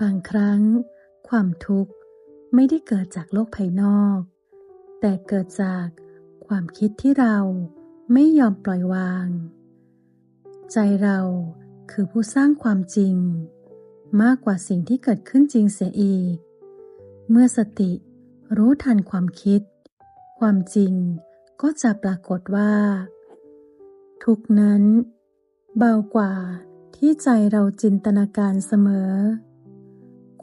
บางครั้ง ความทุกข์ไม่ได้เกิดจากโลกภายนอก แต่เกิดจากความคิดที่เราไม่ยอมปล่อยวาง ใจเราคือผู้สร้างความจริง มากกว่าสิ่งที่เกิดขึ้นจริงเสียอีก เมื่อสติรู้ทันความคิด ความจริงก็จะปรากฏว่า ทุกนั้น เบากว่าที่ใจเราจินตนาการเสมอ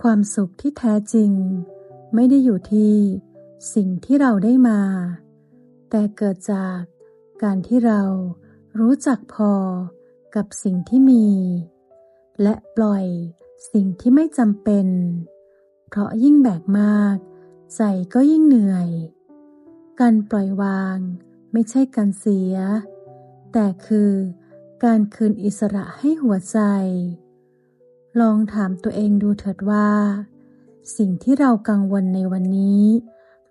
ความสุขที่แท้จริง ไม่ได้อยู่ที่ สิ่งที่เราได้มา แต่เกิดจากการที่เรารู้จักพอกับสิ่งที่มี และปล่อยสิ่งที่ไม่จำเป็น เพราะยิ่งแบกมาก ใจก็ยิ่งเหนื่อย การปล่อยวางไม่ใช่การเสีย แต่คือการคืนอิสระให้หัวใจ ลองถามตัวเองดูเถิดว่า สิ่งที่เรากังวลในวันนี้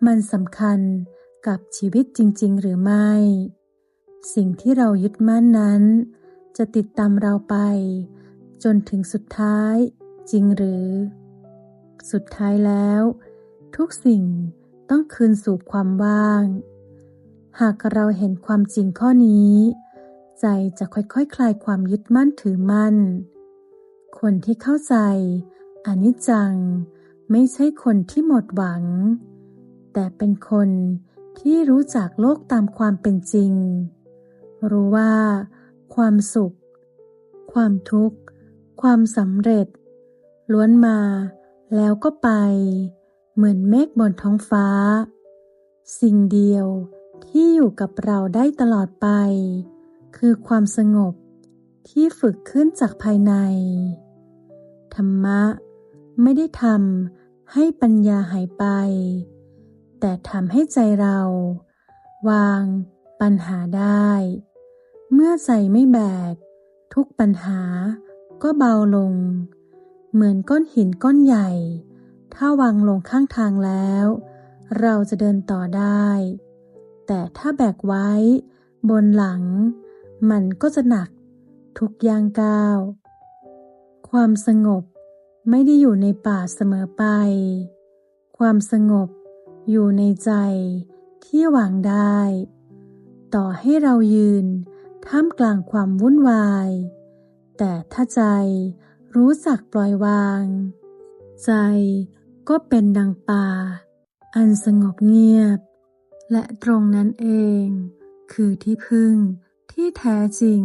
มันสำคัญกับชีวิตจริง ๆ หรือไม่ สิ่งที่เรายึดมั่นนั้น จะติดตามเราไป จนถึงสุดท้ายจริงหรือ สุดท้ายแล้ว ทุกสิ่งต้องคืนสู่ความว่าง หากเราเห็นความจริงข้อนี้ ใจจะค่อยๆคคลายความยึดมั่นถือมั่น คนที่เข้าใจอนิจจัง ไม่ใช่คนที่หมดหวัง แต่เป็นคนที่รู้จักโลกตามความเป็นจริง รู้ว่า ความสุข ความทุกข์ ความสำเร็จ ล้วนมาแล้วก็ไป เหมือนเมฆบนท้องฟ้า สิ่งเดียวที่อยู่กับเราได้ตลอดไป คือความสงบที่ฝึกขึ้นจากภายใน ธรรมะ ไม่ได้ทำให้ปัญญาหายไป แต่ทำให้ใจเรา วางปัญหาได้ เมื่อใจไม่แบก ทุกปัญหาก็เบาลง เหมือนก้อนหินก้อนใหญ่ ถ้าวางลงข้างทางแล้ว เราจะเดินต่อได้ แต่ถ้าแบกไว้ บนหลัง มันก็จะหนักทุกย่างก้าว ความสงบ ไม่ได้อยู่ในป่าเสมอไป ความสงบอยู่ในใจที่วางได้ ต่อให้เรายืนท่ามกลางความวุ่นวาย แต่ถ้าใจรู้จักปล่อยวาง ใจก็เป็นดังป่า อันสงบเงียบ และตรงนั้นเอง คือที่พึ่งที่แท้จริง